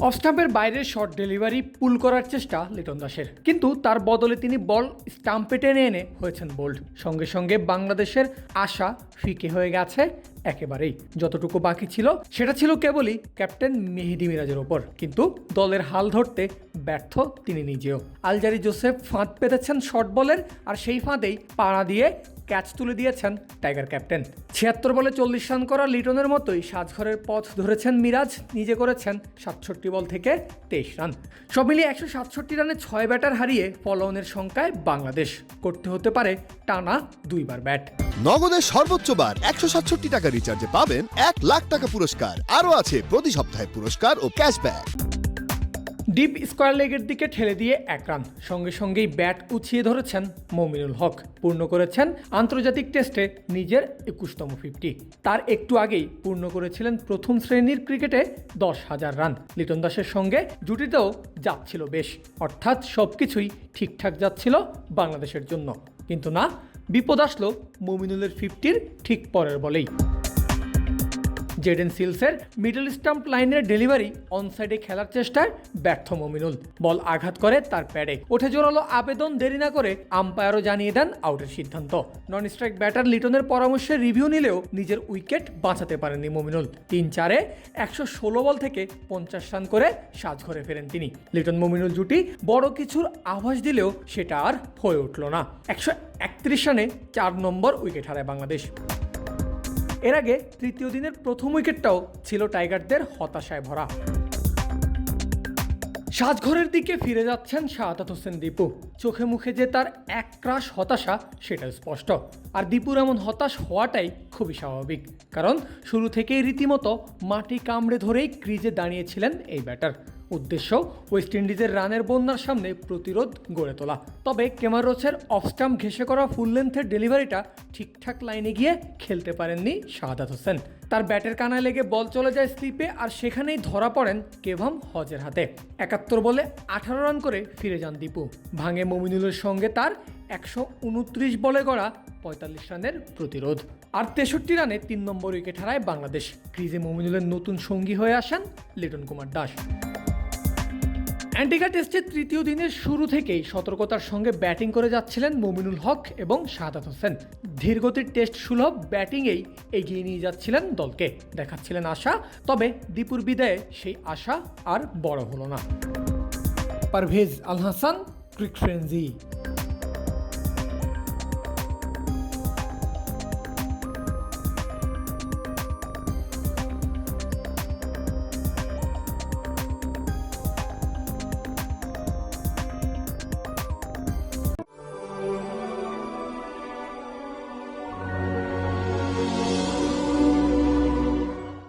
অফস্টাম্পের বাইরের short delivery পুল করার চেষ্টা লিটন দাসের। কিন্তু তার বদলে তিনি বল স্টাম্পে টেনে এনে হয়েছেন বোল্ড। সঙ্গে সঙ্গে বাংলাদেশের আশা ফিকে হয়ে গেছে একেবারেই। যতটুকু বাকি ছিল, সেটা ছিল কেবলই ক্যাপ্টেন মেহেদি মিরাজের ওপর। কিন্তু দলের হাল ধরতে ব্যর্থ তিনি নিজেও। আলজারি জোসেফ ফাঁদ পেতেছেন শর্ট বলের, আর সেই ফাঁদেই পাড়া দিয়ে ক্যাচ তুলে দিয়েছেন টাইগার ক্যাপ্টেন। ছিয়াত্তর বলে চল্লিশ রান করা লিটনের মতোই সাজঘরের পথ ধরেছেন মিরাজ, নিজে করেছেন সাতষট্টি বল থেকে তেইশ রান। সব মিলিয়ে একশো সাতষট্টি রানে ছয় ব্যাটার হারিয়ে ফলোঅনের সংখ্যায় বাংলাদেশ করতে হতে পারে টানা দুইবার ব্যাট। নগদের সর্বোচ্চ বার একশো সাতষট্টি টাকা রিচার্জে পাবেন এক লাখ টাকা পুরস্কার। আরও আছে প্রতি সপ্তাহে পুরস্কার ও ক্যাশব্যাক ডিপ স্কোয়ার লেগের দিকে ঠেলে দিয়ে এক রান। সঙ্গে সঙ্গেই ব্যাট উছিয়ে ধরেছেন মমিনুল হক। পূর্ণ করেছেন আন্তর্জাতিক টেস্টে নিজের একুশতম ফিফটি। তার একটু আগেই পূর্ণ করেছিলেন প্রথম শ্রেণির ক্রিকেটে দশ হাজার রান। লিটন দাসের সঙ্গে জুটিতেও যাচ্ছিল বেশ। অর্থাৎ সব কিছুই ঠিকঠাক যাচ্ছিল বাংলাদেশের জন্য। কিন্তু না, বিপদ আসলো মমিনুলের ফিফটির ঠিক পরের বলেই। জেডেন সিলসের মিডল স্টাম্প লাইনের ডেলিভারি অনসাইডে খেলার চেষ্টায় ব্যর্থ মমিনুল। বল আঘাত করে তার প্যাডে। ওঠে জোরালো আবেদন, দেরি না করে আম্পায়ারও জানিয়ে দেন আউটের সিদ্ধান্ত। নন স্ট্রাইক ব্যাটার লিটনের পরামর্শে রিভিউ নিলেও নিজের উইকেট বাঁচাতে পারেননি মমিনুল। তিন চারে একশো ষোলো বল থেকে পঞ্চাশ রান করে সাজ সাজঘরে ফেরেন তিনি। লিটন মমিনুল জুটি বড় কিছুর আভাস দিলেও সেটা আর হয়ে উঠল না। একশো একত্রিশ রানে চার নম্বর উইকেট হারায় বাংলাদেশ। এর আগে তৃতীয় দিনের প্রথম উইকেটটাও ছিল টাইগারদের হতাশায় ভরা। সাজঘরের দিকে ফিরে যাচ্ছেন শাহাদাত হোসেন দীপু। চোখে মুখে যে তার এক ক্রাশ হতাশা সেটা স্পষ্ট। আর দীপুর এমন হতাশ হওয়াটাই খুবই স্বাভাবিক। কারণ শুরু থেকেই রীতিমতো মাটি কামড়ে ধরেই ক্রিজে দাঁড়িয়েছিলেন এই ব্যাটার। উদ্দেশ্য, ওয়েস্ট ইন্ডিজের রানের বন্যার সামনে প্রতিরোধ গড়ে তোলা। তবে কেমারোচের অফস্টাম্প ঘেসে করা ফুল লেন্থের ডেলিভারিটা ঠিকঠাক লাইনে গিয়ে খেলতে পারেননি শাহাদাত হোসেন। তার ব্যাটের কানায় লেগে বল চলে যায় স্লিপে আর সেখানেই ধরা পড়েন কেভাম হজের হাতে। একাত্তর বলে আঠারো রান করে ফিরে যান দীপু। ভাঙে মমিনুলের সঙ্গে তার একশো উনত্রিশ বলে গড়া পঁয়তাল্লিশ রানের প্রতিরোধ। আর তেষট্টি রানে তিন নম্বর উইকেট হারায় বাংলাদেশ। ক্রিজে মমিনুলের নতুন সঙ্গী হয়ে আসেন লিটন কুমার দাস। অ্যান্টিগা টেস্টের তৃতীয় দিনের শুরু থেকেই সতর্কতার সঙ্গে ব্যাটিং করে যাচ্ছিলেন মমিনুল হক এবং শাহাদাত হোসেন। ধীরগতির টেস্ট সুলভ ব্যাটিংয়েই এগিয়ে নিয়ে যাচ্ছিলেন দলকে। দেখাচ্ছিলেন আশা, তবে দীপুর বিদায়ে সেই আশা আর বড় হলো না। Parvez Al Hasan, cric frenzy